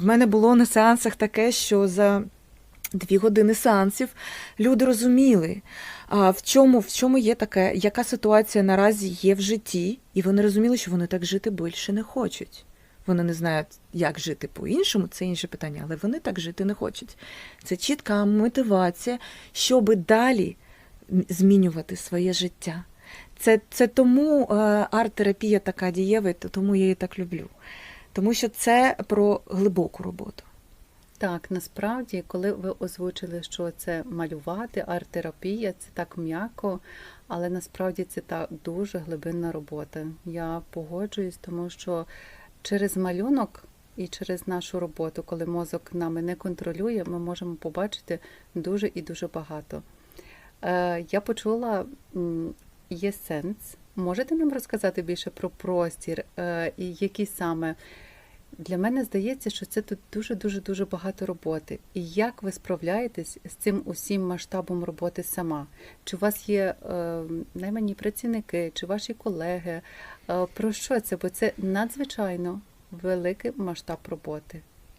В мене було на сеансах таке, що за дві години сеансів люди розуміли, а, в чому, в чому є таке, яка ситуація наразі є в житті, і вони розуміли, що вони так жити більше не хочуть. Вони не знають, як жити по-іншому, це інше питання, але вони так жити не хочуть. Це чітка мотивація, щоб далі змінювати своє життя. Це, це тому е, арт-терапія така дієва, тому я її так люблю. Тому що це про глибоку роботу. Так, насправді, коли ви озвучили, що це малювати, арт-терапія, це так м'яко, але насправді це та дуже глибинна робота. Я погоджуюсь, тому що через малюнок і через нашу роботу, коли мозок нами не контролює, ми можемо побачити дуже і дуже багато. Е, я почула є сенс. Можете нам розказати більше про простір е, і які саме? Для мене здається, що це тут дуже дуже дуже багато роботи. І як ви справляєтесь з цим усім масштабом роботи сама? Чи у вас є е, наймані працівники, чи ваші колеги? Е, про що це? Бо це надзвичайно великий масштаб роботи.